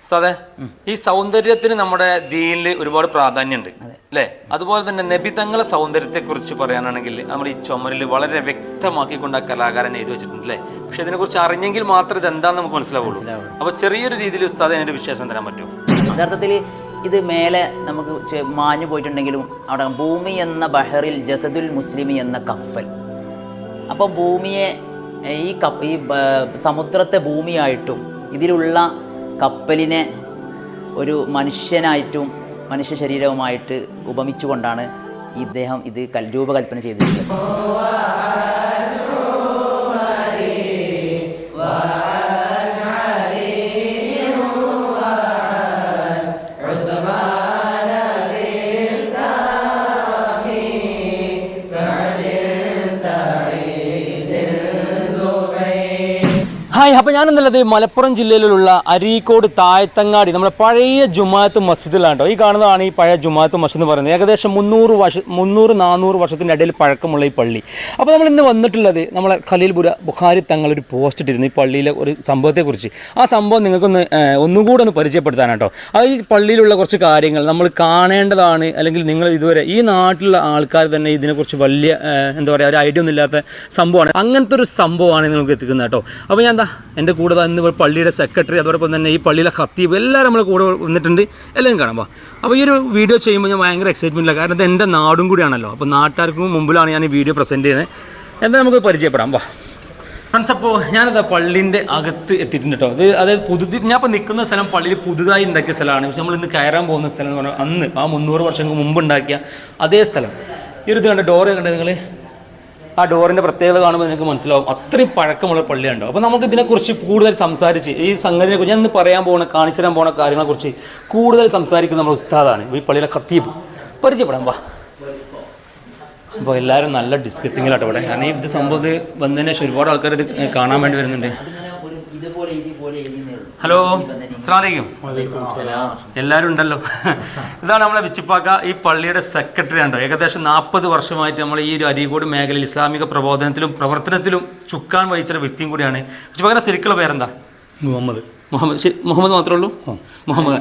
അതെ ഈ സൗന്ദര്യത്തിന് നമ്മുടെ ദീനിൽ ഒരുപാട് പ്രാധാന്യമുണ്ട് അല്ലേ? അതുപോലെ തന്നെ നബിതങ്ങളെ സൗന്ദര്യത്തെ കുറിച്ച് പറയാനാണെങ്കിൽ നമ്മൾ ഈ ചുമരിൽ വളരെ വ്യക്തമാക്കിക്കൊണ്ട് ആ കലാകാരൻ എഴുതി വെച്ചിട്ടുണ്ട് അല്ലേ? പക്ഷെ ഇതിനെക്കുറിച്ച് അറിഞ്ഞെങ്കിൽ മാത്രം ഇത് എന്താണെന്ന് നമുക്ക് മനസ്സിലാവുള്ളൂ. അപ്പൊ ചെറിയൊരു രീതിയിൽ ഉസ്താദ് അതിന്റെ വിശേഷം തരാൻ പറ്റുമോ? യഥാർത്ഥത്തിൽ ഇത് മേലെ നമുക്ക് മാഞ്ഞു പോയിട്ടുണ്ടെങ്കിലും അവിടെ ഭൂമി എന്ന ബഹറിൽ ജസദുൽ മുസ്ലിമി എന്ന കപ്പൽ. അപ്പോൾ ഭൂമിയെ ഈ കപ്പ ഈ സമുദ്രത്തെ ഭൂമിയായിട്ടും ഇതിലുള്ള കപ്പലിനെ ഒരു മനുഷ്യനായിട്ടും മനുഷ്യ ശരീരവുമായിട്ട് ഉപമിച്ചുകൊണ്ടാണ് ഇദ്ദേഹം ഇത് കൽ രൂപകൽപ്പന ചെയ്തിട്ടുള്ളത് ഹായ് അപ്പോൾ ഞാൻ എന്നുള്ളത് മലപ്പുറം ജില്ലയിലുള്ള അരീക്കോട് താഴത്തങ്ങാടി നമ്മുടെ പഴയ ജുമാഅത്ത് മസ്ജിദിലാണ് കേട്ടോ ഈ കാണുന്നതാണ് ഈ പഴയ ജുമാഅത്ത് മസ്ജിദ് എന്ന് പറയുന്നത്. ഏകദേശം മുന്നൂറ് വർഷ മുന്നൂറ് നാനൂറ് വർഷത്തിന്റെ ഇടയിൽ പഴക്കമുള്ള ഈ പള്ളി. അപ്പോൾ നമ്മൾ ഇന്ന് വന്നിട്ടുള്ളത് നമ്മളെ ഖലീൽപുര ബുഖാരി തങ്ങൾ ഒരു പോസ്റ്റ് ഇട്ടിരുന്നു ഈ പള്ളിയിലെ ഒരു സംഭവത്തെക്കുറിച്ച്. ആ സംഭവം നിങ്ങൾക്കൊന്ന് ഒന്നുകൂടെ ഒന്ന് പരിചയപ്പെടുത്താനാണ് കേട്ടോ അത് ഈ പള്ളിയിലുള്ള കുറച്ച് കാര്യങ്ങൾ നമ്മൾ കാണേണ്ടതാണ് അല്ലെങ്കിൽ നിങ്ങൾ ഇതുവരെ ഈ നാട്ടിലുള്ള ആൾക്കാർ തന്നെ ഇതിനെക്കുറിച്ച് വലിയ എന്താ പറയുക ഒരു ഐഡിയ ഒന്നും ഇല്ലാത്ത സംഭവമാണ്. അങ്ങനത്തെ ഒരു സംഭവമാണ് നിങ്ങൾക്ക് എത്തിക്കുന്നത് കേട്ടോ. അപ്പോൾ ഞാൻ എന്താ എന്റെ കൂടെ ഇന്ന് പള്ളിയുടെ സെക്രട്ടറി അതോടൊപ്പം തന്നെ ഈ പള്ളിയിലെ ഖത്തീബ് എല്ലാവരും നമ്മളെ കൂടെ വന്നിട്ടുണ്ട്. എല്ലാവരും കാണാം അപ്പോൾ ഈ ഒരു വീഡിയോ ചെയ്യുമ്പോൾ ഞാൻ ഭയങ്കര എക്സൈറ്റ്മെന്റിലാണ് കാരണം ഇത് എന്റെ നാടും കൂടിയാണല്ലോ. അപ്പോൾ നാട്ടുകാർക്കും മുമ്പിലാണ് ഞാൻ ഈ വീഡിയോ പ്രസന്റ് ചെയ്യുന്നത്. എന്താ നമുക്ക് പരിചയപ്പെടാം വാ. ഫ്രണ്ട്സ് അപ്പോൾ ഞാനത് പള്ളിന്റെ അകത്ത് എത്തിയിട്ടുണ്ട് കേട്ടോ അത് അതായത് പുതുതി ഞാൻ ഇപ്പോൾ നിൽക്കുന്ന സ്ഥലം പള്ളിയിൽ പുതുതായി ഉണ്ടാക്കിയ സ്ഥലമാണ്. പക്ഷെ നമ്മൾ ഇന്ന് കയറാൻ പോകുന്ന സ്ഥലം എന്ന് പറഞ്ഞാൽ അന്ന് ആ മുന്നൂറ് വർഷങ്ങൾക്ക് മുമ്പ് ഉണ്ടാക്കിയ അതേ സ്ഥലം. ഈ ഒരു ഇത് കണ്ട? ഡോറ് കണ്ടത് നിങ്ങൾ ആ ഡോറിന്റെ പ്രത്യേകത കാണുമ്പോൾ നിങ്ങൾക്ക് മനസ്സിലാവും. അത്രയും പഴക്കമുള്ള പള്ളിയുണ്ടോ അപ്പോൾ നമുക്ക് ഇതിനെക്കുറിച്ച് കൂടുതൽ സംസാരിച്ച് ഈ സംഗതിയെക്കുറിച്ച് ഞാൻ ഇന്ന് പറയാൻ പോകുന്ന കാണിച്ചു തരാൻ പോകുന്ന കാര്യങ്ങളെക്കുറിച്ച് കൂടുതൽ സംസാരിക്കുന്ന നമ്മുടെ ഉസ്താദാണ്. ഈ പള്ളിയിലെ ഖത്തീബ്. പരിചയപ്പെടാം വാ. അപ്പോൾ എല്ലാവരും നല്ല ഡിസ്കസിങ്ങിലാട്ടോ ഇവിടെ. കാരണം ഇത് സംഭവം വന്നതിന് ശേഷം ഒരുപാട് ആൾക്കാർ ഇത് കാണാൻ വേണ്ടി വരുന്നുണ്ട് ഇതുപോലെ ഇതുപോലെ എഴുതുന്നേ ഉള്ളൂ ഹലോ അസ്സലാമലൈക്കും എല്ലാവരും ഉണ്ടല്ലോ. ഇതാണ് നമ്മളെ വിച്ചിപ്പാക്ക ഈ പള്ളിയുടെ സെക്രട്ടറി ഉണ്ടോ ഏകദേശം നാൽപ്പത് വർഷമായിട്ട് നമ്മൾ ഈ ഒരു അരീക്കോട് മേഖലയിൽ ഇസ്ലാമിക പ്രബോധനത്തിലും പ്രവർത്തനത്തിലും ചുക്കാൻ വഹിച്ച വ്യക്തിയും കൂടിയാണ്. വിച്ചിപ്പാക്കയുടെ ശരിക്കുള്ള പേരെന്താ? മുഹമ്മദ്. മുഹമ്മദ് മുഹമ്മദ് മാത്രമേ ഉള്ളൂ? മുഹമ്മദ്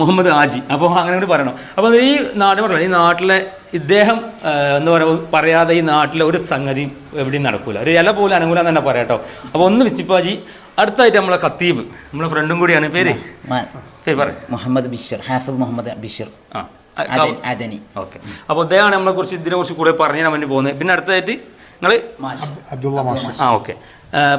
മുഹമ്മദ് ആജി. അപ്പോൾ അങ്ങനെ കൂടി പറയണം. അപ്പോൾ ഈ നാട് പറയണം. ഈ നാട്ടിലെ ഇദ്ദേഹം എന്ന് എന്താ പറയുക പറയാതെ ഈ നാട്ടിലെ ഒരു സംഗതി എവിടെയും നടക്കൂല. ഒരു ഇല പോലും അനുകൂലം തന്നെ പറയാം കേട്ടോ. അപ്പോൾ ഒന്ന് വിച്ചിപ്പാജി അടുത്തായിട്ട് നമ്മളെ ഖത്തീബ്. നമ്മളെ ഫ്രണ്ടും കൂടിയാണ്. പേര്? പേര് പറയും. മുഹമ്മദ് ബിഷർ ഹാഫിദ് മുഹമ്മദ് ബിഷർ ആ അതനി അദനി ഓക്കെ. അപ്പോൾ അദ്ദേഹമാണ് നമ്മളെ കുറിച്ച് ഇതിനെ കുറിച്ച് കൂടെ പറഞ്ഞു തരാൻ വേണ്ടി പോകുന്നത്. പിന്നെ അടുത്തായിട്ട് നിങ്ങൾ അബ്ദുള്ള മാഷ്. ആ ഓക്കെ.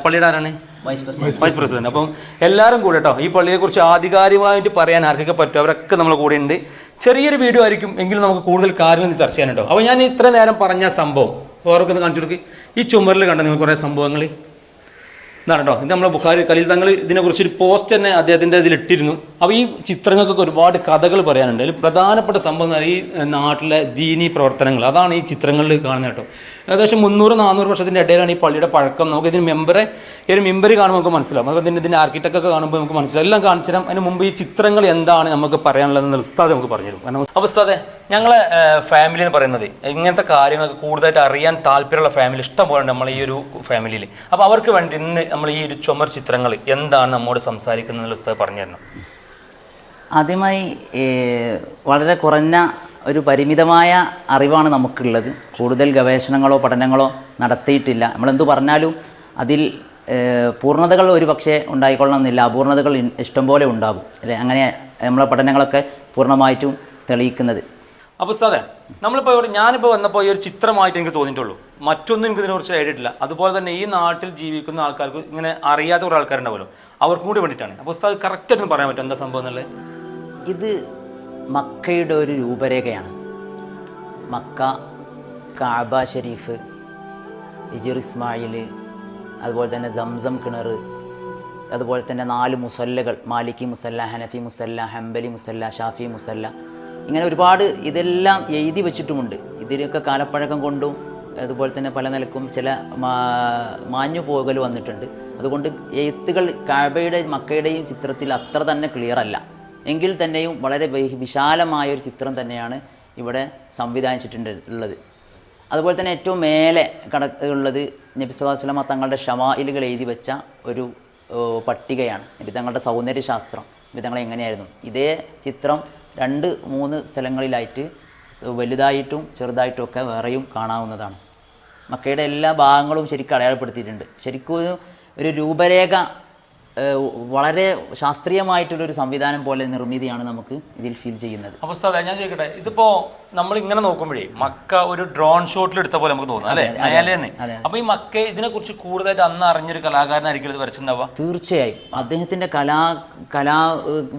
പള്ളിയുടെ ആരാണ്? Vice president. Vice president. അപ്പം എല്ലാവരും കൂടെ കേട്ടോ ഈ പള്ളിയെ കുറിച്ച് ആധികാരികമായിട്ട് പറയാൻ ആർക്കൊക്കെ പറ്റും? അവരൊക്കെ നമ്മളെ കൂടെ ഉണ്ട്. ചെറിയൊരു വീഡിയോ ആയിരിക്കും എങ്കിലും നമുക്ക് കൂടുതൽ കാര്യങ്ങൾ ചർച്ച ചെയ്യാനുണ്ടോ കേട്ടോ അപ്പോൾ ഞാൻ ഇത്ര നേരം പറഞ്ഞ സംഭവം ഓർക്കൊന്ന് കാണിച്ചു കൊടുക്കും. ഈ ചുമരിൽ കണ്ട നിങ്ങൾ കുറേ സംഭവങ്ങൾ? ഇതാണ് ഇത് നമ്മളെ ബുഖാരി കലീൽ തങ്ങൾ ഇതിനെക്കുറിച്ച് ഒരു പോസ്റ്റ് തന്നെ അദ്ദേഹത്തിന്റെ ഇതിൽ ഇട്ടിരുന്നു. അപ്പോൾ ഈ ചിത്രങ്ങൾക്കൊക്കെ ഒരുപാട് കഥകൾ പറയാനുണ്ട്. അതിൽ പ്രധാനപ്പെട്ട സംഭവം ഈ നാട്ടിലെ ദീനി പ്രവർത്തനങ്ങൾ. അതാണ് ഈ ചിത്രങ്ങളിൽ കാണുന്നത് കേട്ടോ. ഏകദേശം മുന്നൂറ് നാനൂറ് വർഷത്തിന്റെ ഇടയിലാണ് ഈ പള്ളിയുടെ പഴക്കം. നമുക്ക് ഇതിന് മെമ്പറെ ഈ ഒരു മെമ്പർ കാണുമ്പോൾ നമുക്ക് മനസ്സിലാവും. അതുപോലെ തന്നെ ഇതിന്റെ ആർക്കിടെക്ട് ഒക്കെ കാണുമ്പോൾ നമുക്ക് മനസ്സിലാവും. എല്ലാം കാണിച്ചു തരാം അതിന് മുമ്പ് ഈ ചിത്രങ്ങൾ എന്താണ് നമുക്ക് പറയാനുള്ളതെന്ന് ഉസ്താദ് നമുക്ക് പറഞ്ഞു തരും കാരണം അപ്പോൾ ഉസ്താദെ ഞങ്ങളെ ഫാമിലി എന്ന് പറയുന്നത് ഇങ്ങനത്തെ കാര്യങ്ങളൊക്കെ കൂടുതലായിട്ട് അറിയാൻ താല്പര്യമുള്ള ഫാമിലി ഇഷ്ടം പോലെ നമ്മൾ ഈ ഒരു ഫാമിലിയിൽ അപ്പോൾ അവർക്ക് വേണ്ടി ഇന്ന് നമ്മൾ ഈ ഒരു ചുമർ ചിത്രങ്ങൾ എന്താണ് നമ്മോട് സംസാരിക്കുന്നത് ഉസ്താദ് പറഞ്ഞു തരണം ആദ്യമായി വളരെ കുറഞ്ഞ ഒരു പരിമിതമായ അറിവാണ് നമുക്കുള്ളത്. കൂടുതൽ ഗവേഷണങ്ങളോ പഠനങ്ങളോ നടത്തിയിട്ടില്ല. നമ്മളെന്തു പറഞ്ഞാലും അതിൽ പൂർണതകൾ ഒരു പക്ഷേ ഉണ്ടായിക്കൊള്ളണമെന്നില്ല. അപൂർണതകൾ ഇഷ്ടംപോലെ ഉണ്ടാകും. അല്ലേ? അങ്ങനെ നമ്മളെ പഠനങ്ങളൊക്കെ പൂർണമായിട്ടും തെളിയിക്കുന്നത്. അപ്പോൾ സാറേ നമ്മളിപ്പോൾ ഇവിടെ ഞാനിപ്പോൾ വന്നപ്പോൾ ഈ ഒരു ചിത്രമായിട്ട് എനിക്ക് തോന്നിയിട്ടുള്ളൂ. മറ്റൊന്നും എനിക്ക് ഇതിനെക്കുറിച്ച് ഐഡിയിട്ടില്ല അതുപോലെ തന്നെ ഈ നാട്ടിൽ ജീവിക്കുന്ന ആൾക്കാർക്ക് ഇങ്ങനെ അറിയാത്ത കുറേ ആൾക്കാരുണ്ടാവുമല്ലോ. അവർക്കും കൂടി വേണ്ടിയിട്ടാണ്. അപ്പോൾ ഉസ്താദ് കറക്റ്റായിട്ട് പറയാൻ പറ്റും എന്താ സംഭവം എന്നുള്ളത്? ഇത് മക്കയുടെ ഒരു രൂപരേഖയാണ്. Mecca Kaaba Sharif Hijr Ismail അതുപോലെ തന്നെ സംസം കിണർ അതുപോലെ തന്നെ നാല് മുസല്ലകൾ മാലിക്കി മുസല്ല ഹനഫി മുസല്ല ഹംബലി മുസല്ല ഷാഫി മുസല്ല. ഇങ്ങനെ ഒരുപാട് ഇതെല്ലാം എഴുതി വെച്ചിട്ടുമുണ്ട്. ഇതിനൊക്കെ കാലപ്പഴക്കം കൊണ്ടും അതുപോലെ തന്നെ പല നിലക്കും ചില മാഞ്ഞു പോകൽ വന്നിട്ടുണ്ട്. അതുകൊണ്ട് എഴുത്തുകൾ കാബയുടെയും മക്കയുടെയും ചിത്രത്തിൽ അത്ര തന്നെ ക്ലിയർ അല്ല. എങ്കിൽ തന്നെയും വളരെ വിശാലമായ ഒരു ചിത്രം തന്നെയാണ് ഇവിടെ സംവിധാനിച്ചിട്ടുണ്ട് ഉള്ളത്. അതുപോലെ തന്നെ ഏറ്റവും മേലെ കട ഉള്ളത് നബി സ്വലാസ്ലമ തങ്ങളുടെ ഷമായിലുകൾ എഴുതി വെച്ച ഒരു പട്ടികയാണ്. നബി തങ്ങളുടെ സൗന്ദര്യശാസ്ത്രം. നബി തങ്ങൾ എങ്ങനെയായിരുന്നു? ഇതേ ചിത്രം രണ്ട് മൂന്ന് സ്ഥലങ്ങളിലായിട്ട് വലുതായിട്ടും ചെറുതായിട്ടും ഒക്കെ വേറെയും കാണാവുന്നതാണ്. മക്കയുടെ എല്ലാ ഭാഗങ്ങളും ശരിക്കും അടയാളപ്പെടുത്തിയിട്ടുണ്ട്. ശരിക്കും ഒരു രൂപരേഖ വളരെ ശാസ്ത്രീയമായിട്ടുള്ളൊരു സംവിധാനം പോലെ നിർമ്മിതിയാണ് നമുക്ക് ഇതിൽ ഫീൽ ചെയ്യുന്നത്. അവസ്ഥ അതെ ഞാൻ ചോദിക്കട്ടെ ഇതിപ്പോ നമ്മൾ ഇങ്ങനെ നോക്കുമ്പോഴേ മക്ക ഒരു ഡ്രോൺ ഷോട്ടിൽ എടുത്ത പോലെ നമുക്ക് തോന്നുന്നു അല്ലേ? മേലേന്ന് അപ്പോൾ അപ്പൊ ഈ മക്ക ഇതിനെ കുറിച്ച് കൂടുതലായിട്ട് അന്ന് അറിഞ്ഞൊരു കലാകാരനായിരിക്കും ഇത് വരച്ചിട്ടുണ്ടാവുക? തീർച്ചയായും. അദ്ദേഹത്തിന്റെ കലാ കലാ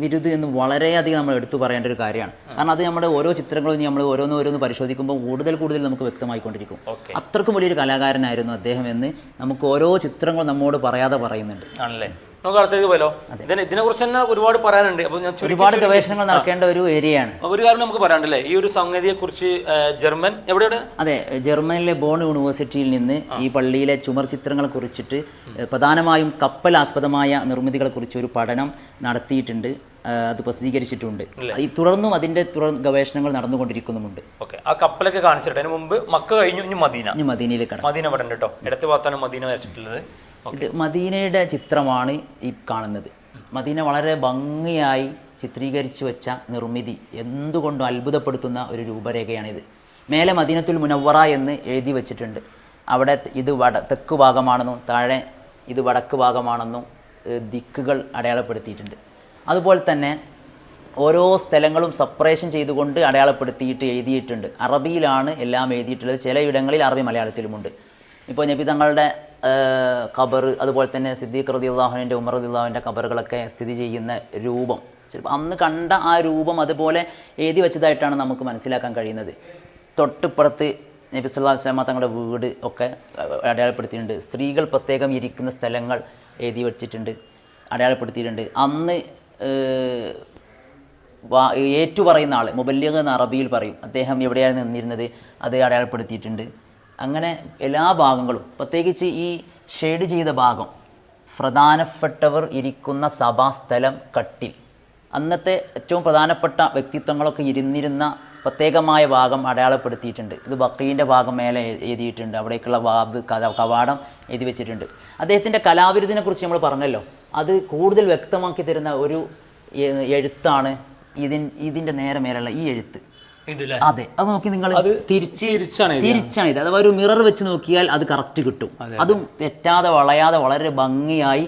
വിരുദ് എന്ന് വളരെയധികം നമ്മൾ എടുത്തു പറയേണ്ട ഒരു കാര്യമാണ്. കാരണം അത് നമ്മുടെ ഓരോ ചിത്രങ്ങളും നമ്മൾ ഓരോന്ന് ഓരോന്ന് പരിശോധിക്കുമ്പോൾ കൂടുതൽ കൂടുതൽ നമുക്ക് വ്യക്തമായിക്കൊണ്ടിരിക്കും. അത്രക്കും വലിയൊരു കലാകാരനായിരുന്നു അദ്ദേഹം എന്ന് നമുക്ക് ഓരോ ചിത്രങ്ങളും നമ്മോട് പറയാതെ പറയുന്നുണ്ട്. ആണല്ലേ? നമുക്ക് അടുത്തേക്ക് പോലോ ഇതിനെ ഇതിനെ കുറിച്ച് തന്നെ ഒരുപാട് പറയാനുണ്ട്. അപ്പൊ ഞാൻ ചുരുക്കി ഒരുപാട് ഗവേഷണങ്ങൾ നടക്കേണ്ട ഒരു ഏരിയയാണ്. ഒരു കാര്യം നമുക്ക് പറയാനുണ്ടല്ലേ? ഈ ഒരു സംഗതിയെ കുറിച്ച് ജർമ്മൻ എവിടെയാണ്? അതെ ജർമ്മനിലെ ബോൺ യൂണിവേഴ്സിറ്റിയിൽ നിന്ന് ഈ പള്ളിയിലെ ചുമർ ചിത്രങ്ങളെ കുറിച്ചിട്ട് പ്രധാനമായും കപ്പൽ ആസ്പദമായ നിർമ്മിതികളെ കുറിച്ച് ഒരു പഠനം നടത്തിയിട്ടുണ്ട്. അത് പ്രസിദ്ധീകരിച്ചിട്ടുണ്ട്. ഈ തുടർന്നും അതിന്റെ തുടർ ഗവേഷണങ്ങൾ നടന്നുകൊണ്ടിരിക്കുന്നുമുണ്ട്. ഓക്കെ. ആ കപ്പലൊക്കെ കാണിച്ചിട്ട് അതിന് മുമ്പ് മക്ക കഴിഞ്ഞു ഇനി മദീന. ഇനി മദീനയിൽ കട മദീന ഇവിടെ കേട്ടോ ഇടത്ത് ഭാഗത്താണ് മദീന വരച്ചിട്ടുള്ളത്. ഇത് മദീനയുടെ ചിത്രമാണ് ഈ കാണുന്നത്. മദീന വളരെ ഭംഗിയായി ചിത്രീകരിച്ചു വെച്ച നിർമ്മിതി. എന്തുകൊണ്ടും അത്ഭുതപ്പെടുത്തുന്ന ഒരു രൂപരേഖയാണിത്. മേലെ മദീനത്തുൽ മുനവറ എന്ന് എഴുതി വെച്ചിട്ടുണ്ട്. അവിടെ ഇത് വട തെക്ക് ഭാഗമാണെന്നും താഴെ ഇത് വടക്ക് ഭാഗമാണെന്നും ദിക്കുകൾ അടയാളപ്പെടുത്തിയിട്ടുണ്ട്. അതുപോലെ തന്നെ ഓരോ സ്ഥലങ്ങളും സെപ്പറേഷൻ ചെയ്തുകൊണ്ട് അടയാളപ്പെടുത്തിയിട്ട് എഴുതിയിട്ടുണ്ട്. അറബിയിലാണ് എല്ലാം എഴുതിയിട്ടുള്ളത്. ചിലയിടങ്ങളിൽ അറബി മലയാളത്തിലുമുണ്ട്. ഇപ്പോൾ നബി തങ്ങളുടെ ഖബർ അതുപോലെ തന്നെ സിദ്ദീഖ് റതി അള്ളാഹുവിന്റെ ഉമർ റതി അള്ളാഹുവിന്റെ ഖബറുകളൊക്കെ സ്ഥിതി ചെയ്യുന്ന രൂപം. ചിലപ്പോൾ അന്ന് കണ്ട ആ രൂപം അതുപോലെ എഴുതി വെച്ചതായിട്ടാണ് നമുക്ക് മനസ്സിലാക്കാൻ കഴിയുന്നത്. തൊട്ടിപ്പുറത്ത് നബി സല്ലാ വസ്ലാമ തങ്ങളുടെ വീട് ഒക്കെ അടയാളപ്പെടുത്തിയിട്ടുണ്ട്. സ്ത്രീകൾ പ്രത്യേകം ഇരിക്കുന്ന സ്ഥലങ്ങൾ എഴുതി വച്ചിട്ടുണ്ട് അടയാളപ്പെടുത്തിയിട്ടുണ്ട്. അന്ന് ഏഹ്, വാ- ഏറ്റു പറയുന്ന ആൾ മുബല്ലിഗ് എന്ന അറബിയിൽ പറയും. അദ്ദേഹം എവിടെയാണ് നിന്നിരുന്നത്? അത് അടയാളപ്പെടുത്തിയിട്ടുണ്ട്. അങ്ങനെ എല്ലാ ഭാഗങ്ങളും പ്രത്യേകിച്ച് ഈ ഷെയ്ഡ് ചെയ്ത ഭാഗം പ്രധാനപ്പെട്ടവർ ഇരിക്കുന്ന സഭാസ്ഥലം കട്ടിൽ. അന്നത്തെ ഏറ്റവും പ്രധാനപ്പെട്ട വ്യക്തിത്വങ്ങളൊക്കെ ഇരുന്നിരുന്ന പ്രത്യേകമായ ഭാഗം അടയാളപ്പെടുത്തിയിട്ടുണ്ട്. ഇത് ബക്കീന്റെ ഭാഗം മേലെ എഴു- എഴുതിയിട്ടുണ്ട്. അവിടേക്കുള്ള വാബ് കവാടം എഴുതി വെച്ചിട്ടുണ്ട്. അദ്ദേഹത്തിന്റെ കലാവിരുതിനെ കുറിച്ച് നമ്മൾ പറഞ്ഞല്ലോ. അത് കൂടുതൽ വ്യക്തമാക്കി തരുന്ന ഒരു എഴുത്താണ് ഇതിൻ ഇതിന്റെ നേരെ മേലുള്ള ഈ എഴുത്ത്. അതെ. അത് നോക്കി നിങ്ങൾ തിരിച്ച് തിരിച്ചാണ് ഇത്. അഥവാ ഒരു മിറർ വെച്ച് നോക്കിയാൽ അത് കറക്റ്റ് കിട്ടും. അതും തെറ്റാതെ വളയാതെ വളരെ ഭംഗിയായി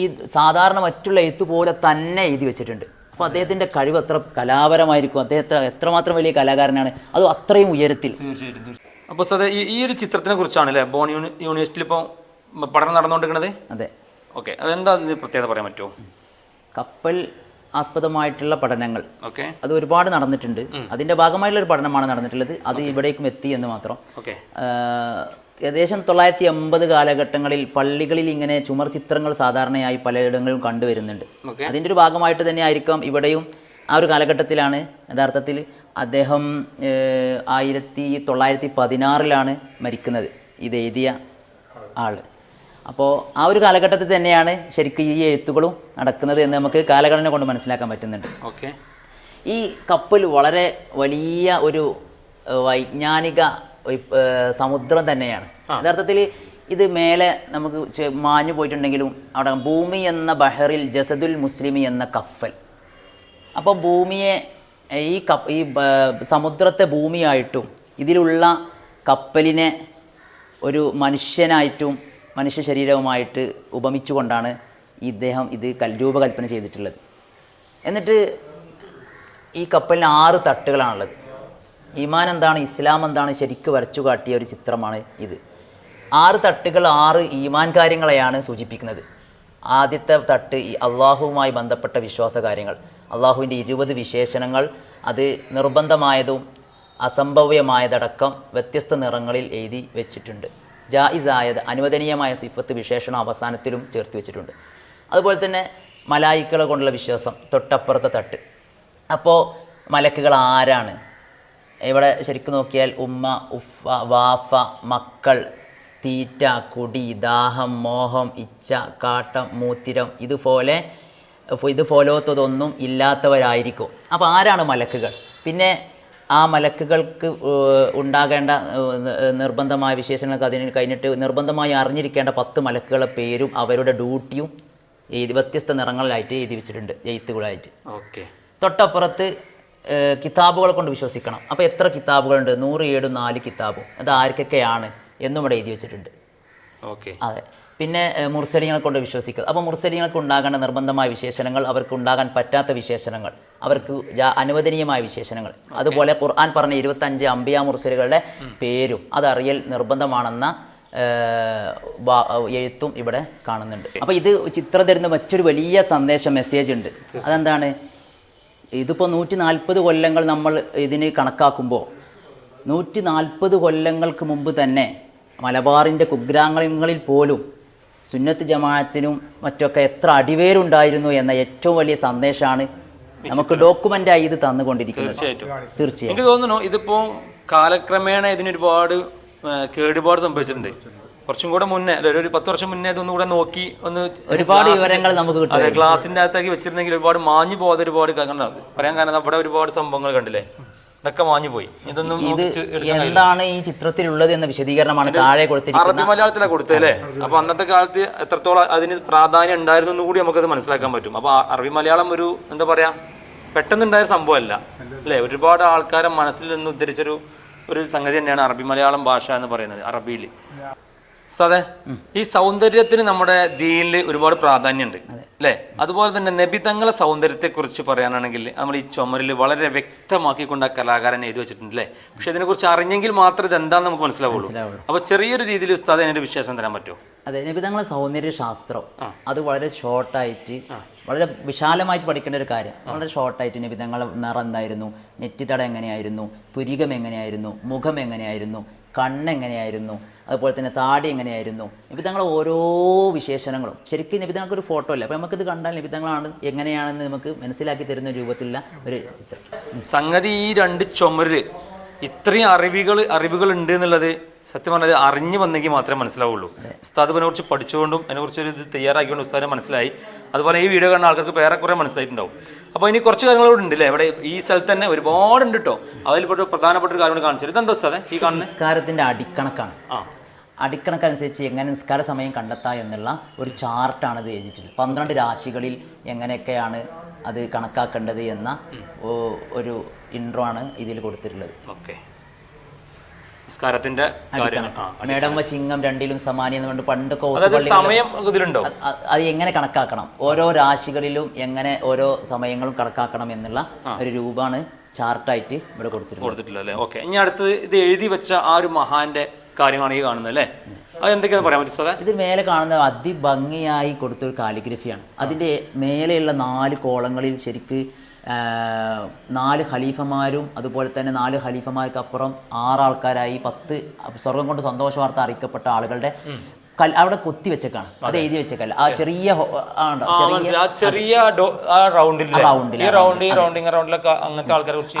ഈ സാധാരണ മറ്റുള്ള എഴുത്ത് പോലെ തന്നെ എഴുതി വെച്ചിട്ടുണ്ട്. അപ്പോൾ അദ്ദേഹത്തിന്റെ കഴിവ് എത്ര കലാപരമായിരിക്കും. അദ്ദേഹത്തെ എത്രമാത്രം വലിയ കലാകാരനാണ്. അത് അത്രയും ഉയരത്തിൽ. അപ്പൊ സാറേ അപ്പോൾ സതെ ഈ ഒരു ചിത്രത്തിനെ കുറിച്ചാണ് അല്ലേ? ബോൺ യൂണി യൂണിവേഴ്സിറ്റിയിൽ ഇപ്പോൾ പഠനം നടന്നുകൊണ്ടിരിക്കുന്നത്? അതെ. ഓക്കെ അതെന്താ ഇതിന് പ്രത്യേകത പറയാൻ പറ്റുമോ? കപ്പൽ ആസ്പദമായിട്ടുള്ള പഠനങ്ങൾ. ഓക്കെ അത് ഒരുപാട് നടന്നിട്ടുണ്ട്. അതിന്റെ ഭാഗമായിട്ടുള്ള ഒരു പഠനമാണ് നടന്നിട്ടുള്ളത്. അത് ഇവിടേക്കും എത്തി എന്ന് മാത്രം. ഓക്കെ ഏകദേശം തൊള്ളായിരത്തി എൺപത് കാലഘട്ടങ്ങളിൽ പള്ളികളിൽ ഇങ്ങനെ ചുമർ ചിത്രങ്ങൾ സാധാരണയായി പലയിടങ്ങളിലും കണ്ടുവരുന്നുണ്ട്. അതിന്റെ ഒരു ഭാഗമായിട്ട് തന്നെ ആയിരിക്കാം ഇവിടെയും ആ ഒരു കാലഘട്ടത്തിലാണ്. യഥാർത്ഥത്തിൽ അദ്ദേഹം ആയിരത്തി തൊള്ളായിരത്തി പതിനാറിലാണ് മരിക്കുന്നത്. ഇത് എഴുതിയ ആൾ അപ്പോൾ ആ ഒരു കാലഘട്ടത്തിൽ തന്നെയാണ് ശരിക്കും ഈ എഴുത്തുകളും നടക്കുന്നത് എന്ന് നമുക്ക് കാലഘടന കൊണ്ട് മനസ്സിലാക്കാൻ പറ്റുന്നുണ്ട്. ഓക്കെ. ഈ കപ്പൽ വളരെ വലിയ ഒരു വൈജ്ഞാനിക സമുദ്രം തന്നെയാണ്. യഥാർത്ഥത്തിൽ ഇത് മേലെ നമുക്ക് മാഞ്ഞു പോയിട്ടുണ്ടെങ്കിലും അവിടെ ഭൂമി എന്ന ബഹറിൽ ജസദുൽ മുസ്ലിമി എന്ന കപ്പൽ. അപ്പോൾ ഭൂമിയെ ഈ കപ്പ് ഈ സമുദ്രത്തെ ഭൂമിയായിട്ടും ഇതിലുള്ള കപ്പലിനെ ഒരു മനുഷ്യനായിട്ടും മനുഷ്യ ശരീരവുമായിട്ട് ഉപമിച്ചുകൊണ്ടാണ് ഇദ്ദേഹം ഇത് കൽ രൂപകൽപ്പന ചെയ്തിട്ടുള്ളത്. എന്നിട്ട് ഈ കപ്പലിന് ആറ് തട്ടുകളാണുള്ളത്. ഈമാൻ എന്താണ് ഇസ്ലാം എന്താണ് ശരിക്ക് വരച്ചു കാട്ടിയ ഒരു ചിത്രമാണ് ഇത്. ആറ് തട്ടുകൾ ആറ് ഈമാൻ കാര്യങ്ങളെയാണ് സൂചിപ്പിക്കുന്നത്. ആദ്യത്തെ തട്ട് ഈ അള്ളാഹുവുമായി ബന്ധപ്പെട്ട വിശ്വാസ കാര്യങ്ങൾ അള്ളാഹുവിന്റെ ഇരുപത് വിശേഷണങ്ങൾ അത് നിർബന്ധമായതും അസംഭവ്യമായതടക്കം വ്യത്യസ്ത നിറങ്ങളിൽ എഴുതി വെച്ചിട്ടുണ്ട്. ജായിസായത് അനുവദനീയമായ സിഫത്ത് വിശേഷണം അവസാനത്തിലും ചേർത്ത് വെച്ചിട്ടുണ്ട്. അതുപോലെ തന്നെ മലായിക്കളെ കൊണ്ടുള്ള വിശ്വാസം തൊട്ടപ്പുറത്തെ തട്ട്. അപ്പോൾ മലക്കുകൾ ആരാണ്? ഇവിടെ ശരിക്കും നോക്കിയാൽ ഉമ്മ ഉഫ വാഫ മക്കൾ തീറ്റ കുടി ദാഹം മോഹം ഇച്ഛ കാട്ടം മൂത്തിരം ഇതുപോലെ ഇതുപോലത്തതൊന്നും ഇല്ലാത്തവരായിരിക്കും. അപ്പോൾ ആരാണ് മലക്കുകൾ? പിന്നെ ആ മലക്കുകൾക്ക് ഉണ്ടാകേണ്ട നിർബന്ധമായ വിശേഷങ്ങൾക്ക് അതിന് കഴിഞ്ഞിട്ട് നിർബന്ധമായി അറിഞ്ഞിരിക്കേണ്ട പത്ത് മലക്കുകളുടെ പേരും അവരുടെ ഡ്യൂട്ടിയും ഈ വ്യത്യസ്ത നിറങ്ങളിലായിട്ട് എഴുതി വെച്ചിട്ടുണ്ട് എഴുത്തുകളായിട്ട്. ഓക്കെ. തൊട്ടപ്പുറത്ത് കിതാബുകൾ കിതാബുകളെ കൊണ്ട് വിശ്വസിക്കണം. അപ്പോൾ എത്ര കിതാബുകളുണ്ട്? നൂറ് ഏഴ് നാല് കിതാബും. അത് ആർക്കൊക്കെയാണ് എന്നും ഇവിടെ എഴുതി വെച്ചിട്ടുണ്ട് ഓക്കെ. അതെ. പിന്നെ മുർസലിങ്ങളെ കൊണ്ട് വിശ്വസിക്കുക അപ്പോൾ മുർസലിങ്ങൾക്ക് ഉണ്ടാകേണ്ട നിർബന്ധമായ വിശേഷണങ്ങൾ അവർക്ക് ഉണ്ടാകാൻ പറ്റാത്ത വിശേഷണങ്ങൾ അവർക്ക് അനുവദനീയമായ വിശേഷണങ്ങൾ. അതുപോലെ ഖുർആൻ പറഞ്ഞ ഇരുപത്തഞ്ച് അമ്പിയ മുർസലുകളുടെ പേരും അതറിയൽ നിർബന്ധമാണെന്ന എഴുത്തും ഇവിടെ കാണുന്നുണ്ട്. അപ്പോൾ ഇത് ചിത്രം തരുന്ന മറ്റൊരു വലിയ സന്ദേശം മെസ്സേജ് ഉണ്ട്. അതെന്താണ്? ഇതിപ്പോൾ നൂറ്റി നാൽപ്പത് കൊല്ലങ്ങൾ നമ്മൾ ഇതിന് കണക്കാക്കുമ്പോൾ നൂറ്റി നാൽപ്പത് കൊല്ലങ്ങൾക്ക് മുമ്പ് തന്നെ മലബാറിന്റെ കുഗ്രാമങ്ങളിൽ പോലും സുന്നത്ത് ജമാഅത്തിനും മറ്റൊക്കെ എത്ര അടിവേരുണ്ടായിരുന്നു എന്ന ഏറ്റവും വലിയ സന്ദേശമാണ് നമുക്ക് ഡോക്യുമെന്റായി ഇത് തന്നുകൊണ്ടിരിക്കുന്നത്. തീർച്ചയായും. എനിക്ക് തോന്നുന്നു ഇതിപ്പോ കാലക്രമേണ ഇതിനൊരുപാട് കേടുപാട് സംഭവിച്ചിട്ടുണ്ട്. കുറച്ചും കൂടെ മുന്നേ അല്ല ഒരു പത്ത് വർഷം മുന്നേ ഇതൊന്നും കൂടെ നോക്കി ഒന്ന് ഒരുപാട് വിവരങ്ങൾ നമുക്ക് കിട്ടും അതെ ഗ്ലാസിന്റെ അകത്താക്കി വെച്ചിരുന്നെങ്കിൽ ഒരുപാട് മാഞ്ഞു പോകാതെ ഒരുപാട് കാര്യങ്ങൾ പറയാൻ കാരണം അവിടെ ഒരുപാട് സംഭവങ്ങൾ കണ്ടില്ലേ? ഇതൊക്കെ പോയി. ഇതൊന്നും എന്താണ് ഈ ചിത്രത്തിലുള്ളത് എന്ന വിശദീകരണമാണ് താഴെ അറബി മലയാളത്തിലാണ് കൊടുത്തല്ലേ അപ്പൊ അന്നത്തെ കാലത്ത് എത്രത്തോളം അതിന് പ്രാധാന്യം ഉണ്ടായിരുന്നു എന്ന് കൂടി നമുക്കത് മനസ്സിലാക്കാൻ പറ്റും. അപ്പൊ അറബി മലയാളം ഒരു എന്താ പറയാ പെട്ടെന്നുണ്ടായ സംഭവമല്ല. അല്ലേ? ഒരുപാട് ആൾക്കാരെ മനസ്സിൽ നിന്ന് ഉദ്ധരിച്ചൊരു ഒരു സംഗതി തന്നെയാണ് അറബി മലയാളം ഭാഷ എന്ന് പറയുന്നത് അറബിയിൽ അതെ ഈ സൗന്ദര്യത്തിന് നമ്മുടെ ദീനിൽ ഒരുപാട് പ്രാധാന്യമുണ്ട് അല്ലേ? അതുപോലെ തന്നെ നബിതങ്ങളെ സൗന്ദര്യത്തെ കുറിച്ച് പറയാനാണെങ്കിൽ നമ്മൾ ഈ ചുമരിൽ വളരെ വ്യക്തമാക്കിക്കൊണ്ട് ആ കലാകാരൻ എഴുതി വെച്ചിട്ടുണ്ട് അല്ലേ? പക്ഷെ ഇതിനെക്കുറിച്ച് അറിഞ്ഞെങ്കിൽ മാത്രം ഇത് എന്താണെന്ന് നമുക്ക് മനസ്സിലാവുള്ളൂ. അപ്പോൾ അപ്പൊ ചെറിയൊരു രീതിയിൽ ഉസ്താദ് അതിനൊരു വിശേഷം തരാൻ പറ്റുമോ? അതെ നിബിധങ്ങളെ സൗന്ദര്യ ശാസ്ത്രം അത് വളരെ ഷോർട്ടായിട്ട് വളരെ വിശാലമായിട്ട് പഠിക്കേണ്ട ഒരു കാര്യം. വളരെ ഷോർട്ടായിട്ട് നിബിധങ്ങളെ നിറം എന്തായിരുന്നു? നെറ്റിത്തട എങ്ങനെയായിരുന്നു? പുരികം എങ്ങനെയായിരുന്നു? മുഖം എങ്ങനെയായിരുന്നു? കണ്ണെങ്ങനെയായിരുന്നു അതുപോലെ തന്നെ താടി എങ്ങനെയായിരുന്നു? നിബിധങ്ങളെ ഓരോ വിശേഷണങ്ങളും. ശരിക്കും നിബിധങ്ങൾക്ക് ഒരു ഫോട്ടോ ഇല്ല. അപ്പോൾ നമുക്കിത് കണ്ടാൽ നിബിധങ്ങളാണ് എങ്ങനെയാണെന്ന് നമുക്ക് മനസ്സിലാക്കി തരുന്ന രൂപത്തിലുള്ള ഒരു ചിത്രം. സംഗതി ഈ രണ്ട് ചുമര് ഇത്രയും അറിവുകൾ അറിവുകൾ ഉണ്ട് എന്നുള്ളത് സത്യം പറഞ്ഞാൽ അറിഞ്ഞു വന്നെങ്കിൽ മാത്രമേ മനസ്സിലാവുള്ളൂ. ഉസ്താദ് അതിനെ കുറിച്ച് പഠിച്ചുകൊണ്ടും അതിനെക്കുറിച്ച് ഒരു ഇത് തയ്യാറാക്കിക്കൊണ്ട് ഉസ്താദിനെ മനസ്സിലായി. അതുപോലെ ഈ വീഡിയോ കാണുന്ന ആൾക്കാർക്ക് വേറെ കുറേ മനസ്സിലായിട്ടുണ്ടാവും. അപ്പോൾ ഇനി കുറച്ച് കാര്യങ്ങളോട് ഉണ്ട് അല്ലേ ഇവിടെ ഈ സ്ഥലത്ത് തന്നെ ഒരുപാട് ഉണ്ട് കേട്ടോ അതിൽപ്പെട്ട പ്രധാനപ്പെട്ട ഒരു കാര്യം കാണിച്ചത് ഇതെന്താ ഉസ്താദെ? ഈ കാണുന്ന? നിസ്കാരത്തിന്റെ അടിക്കണക്കാണ്. ആ. അടിക്കണക്കനുസരിച്ച് എങ്ങനെ നിസ്കാര സമയം കണ്ടെത്താം എന്നുള്ള ഒരു ചാർട്ടാണ് ഇത് എഴുതിയിട്ടുള്ളത്. പന്ത്രണ്ട് രാശികളിൽ എങ്ങനെയൊക്കെയാണ് അത് കണക്കാക്കേണ്ടത് എന്ന ഒരു ഇൻട്രോ ആണ് ഇതിൽ കൊടുത്തിട്ടുള്ളത്. ഓക്കെ. നിസ്കാരത്തിന്റെ ആ മേടമ്മ ചിങ്ങം രണ്ടിലും സമാനി എന്ന് പണ്ടൊക്കെ സമയം ഇതിലുണ്ടോ അത് എങ്ങനെ കണക്കാക്കണം? ഓരോ രാശികളിലും എങ്ങനെ ഓരോ സമയങ്ങളും കണക്കാക്കണം എന്നുള്ള ഒരു രൂപമാണ് ചാർട്ടായിട്ട് ഇവിടെ കൊടുത്തിട്ടുള്ളത് കൊടുത്തിട്ടില്ല അല്ലേ? ഓക്കെ. ഇനി അടുത്തത് ഇത് എഴുതി വെച്ച ആ ഒരു മഹാന്റെ കാര്യമാണ് ഈ കാണുന്നത് അല്ലേ? അത് എന്തൊക്കെയാന്ന് പറയാൻ പറ്റും ഇതിൽ മേലെ കാണുന്ന അതിഭംഗിയായി കൊടുത്ത ഒരു കാലിഗ്രഫിയാണ്. അതിന്റെ മേലെയുള്ള നാല് കോളങ്ങളിൽ ശരിക്ക് നാല് ഖലീഫമാരും അതുപോലെ തന്നെ നാല് ഖലീഫമാർക്കപ്പുറം ആറ് ആൾക്കാരായി പത്ത് സ്വർഗം കൊണ്ട് സന്തോഷ വാർത്ത അറിയിക്കപ്പെട്ട ആളുകളുടെ കൽ അവിടെ കൊത്തി വെച്ചേക്കാണ്. അത് എഴുതി വെച്ചേക്കല്ല ആ ചെറിയ ചെറിയ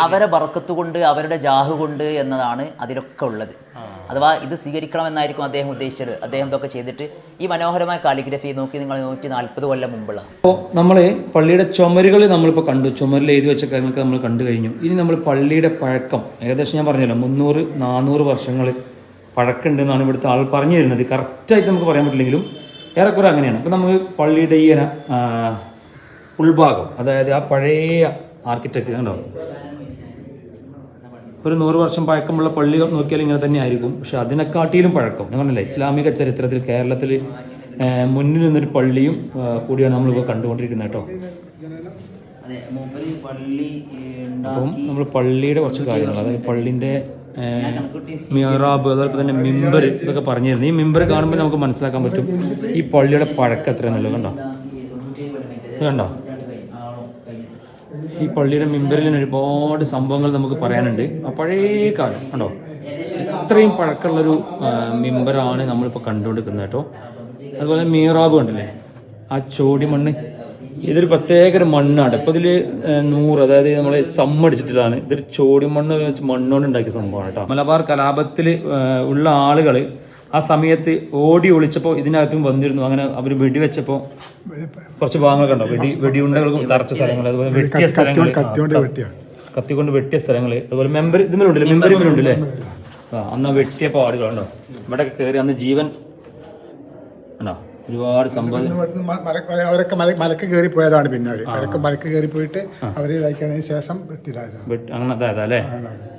അവരെ ബറക്കത്ത് കൊണ്ട് അവരുടെ ജാഹ് കൊണ്ട് എന്നതാണ് അതിലൊക്കെ ഉള്ളത്. അഥവാ ഇത് സ്വീകരിക്കണമെന്നായിരിക്കും അദ്ദേഹം ഉദ്ദേശിച്ചത്. അദ്ദേഹം ഇതൊക്കെ ചെയ്തിട്ട് ഈ മനോഹരമായ കാലിഗ്രഫി നോക്കി നിങ്ങൾ നൂറ്റി നാൽപ്പത് കൊല്ലം മുമ്പുള്ള അപ്പോൾ നമ്മൾ പള്ളിയുടെ ചുമരുകൾ നമ്മളിപ്പോൾ കണ്ടു. ചുമരിൽ എഴുതി വെച്ച കാര്യങ്ങളൊക്കെ നമ്മൾ കണ്ടു കഴിഞ്ഞു. ഇനി നമ്മൾ പള്ളിയുടെ പഴക്കം ഏകദേശം ഞാൻ പറഞ്ഞല്ലോ മുന്നൂറ് നാനൂറ് വർഷങ്ങൾ പഴക്കമുണ്ടെന്നാണ് ഇവിടുത്തെ ആൾ പറഞ്ഞു തരുന്നത്. കറക്റ്റായിട്ട് നമുക്ക് പറയാൻ പറ്റില്ലെങ്കിലും ഏറെക്കുറെ അങ്ങനെയാണ്. അപ്പോൾ നമുക്ക് പള്ളിയുടെ ഈ ഉൾഭാഗം അതായത് ആ പഴയ ആർക്കിടെക്ട് കണ്ടോ? ഒരു നൂറ് വർഷം പഴക്കമുള്ള പള്ളി നോക്കിയാൽ ഇങ്ങനെ തന്നെ ആയിരിക്കും. പക്ഷെ അതിനെക്കാട്ടിലും പഴക്കം. ഞാൻ പറഞ്ഞില്ല ഇസ്ലാമിക ചരിത്രത്തിൽ കേരളത്തിൽ മുന്നിൽ നിന്നൊരു പള്ളിയും കൂടിയാണ് നമ്മളിപ്പോൾ കണ്ടുകൊണ്ടിരിക്കുന്നത് കേട്ടോ. അപ്പം നമ്മൾ പള്ളിയുടെ കുറച്ച് കാര്യങ്ങൾ അതായത് പള്ളിന്റെ മിയറാബ് അതുപോലെ തന്നെ മിമ്പർ ഇതൊക്കെ പറഞ്ഞിരുന്നു. ഈ മിമ്പർ കാണുമ്പോൾ നമുക്ക് മനസ്സിലാക്കാൻ പറ്റും ഈ പള്ളിയുടെ പഴക്കം എത്ര എത്രയെന്നുള്ളത് കണ്ടോ? കണ്ടോ? ഈ പള്ളിയുടെ മിമ്പറിൽ തന്നെ ഒരുപാട് സംഭവങ്ങൾ നമുക്ക് പറയാനുണ്ട്. ആ പഴയ കാലം കണ്ടോ? ഇത്രയും പഴക്കമുള്ളൊരു മിമ്പറാണ് നമ്മളിപ്പോൾ കണ്ടുകൊണ്ടിരിക്കുന്നത് കേട്ടോ. അതുപോലെ മീറാബ് ഉണ്ടല്ലേ ആ ചോടി മണ്ണ്. ഇതൊരു പ്രത്യേക ഒരു മണ്ണാണ്. ഇപ്പൊ ഇതിൽ നൂറ് അതായത് നമ്മൾ സമ്മടിച്ചിട്ടുള്ളതാണ് ഇതൊരു ചോടി മണ്ണ് വെച്ച് മണ്ണുകൊണ്ട് ഉണ്ടാക്കിയ സംഭവമാണ് കേട്ടോ. മലബാർ കലാപത്തിൽ ഉള്ള ആളുകൾ ആ സമയത്ത് ഓടി ഒളിച്ചപ്പോൾ ഇതിനകത്തും വന്നിരുന്നു. അങ്ങനെ അവർ വെടിവെച്ചപ്പോൾ കുറച്ച് ഭാഗങ്ങളൊക്കെ ഉണ്ടോ? വെടി വെടിയുണ്ടകൾ തറച്ച സ്ഥലങ്ങൾ അതുപോലെ വെട്ടിയ സ്ഥലങ്ങൾ കത്തിക്കൊണ്ട് വെട്ടിയ സ്ഥലങ്ങൾ അതുപോലെ മെമ്പർ ഇതിലുണ്ടല്ലേ മെമ്പർ ഉണ്ടല്ലേ ആ അന്ന് വെട്ടിയ പാടുകളുണ്ടോ? ഇവിടെ കയറി അന്ന് ജീവൻ ഉണ്ടോ? ഒരുപാട് സംഭവം അവരൊക്കെ മലക്ക് കയറി പോയതാണ് പിന്നെ അവർ. അവരൊക്കെ മലക്ക് കയറി പോയിട്ട് അവർ ഇതാക്കിയതിനു ശേഷം അങ്ങനെ അതായത് അല്ലേ?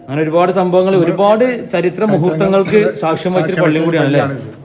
അങ്ങനെ ഒരുപാട് സംഭവങ്ങൾ ഒരുപാട് ചരിത്ര മുഹൂർത്തങ്ങൾക്ക് സാക്ഷ്യം വഹിച്ചൊരു പള്ളി കൂടിയാണ് അല്ലേ പള്ളിയാണിത്.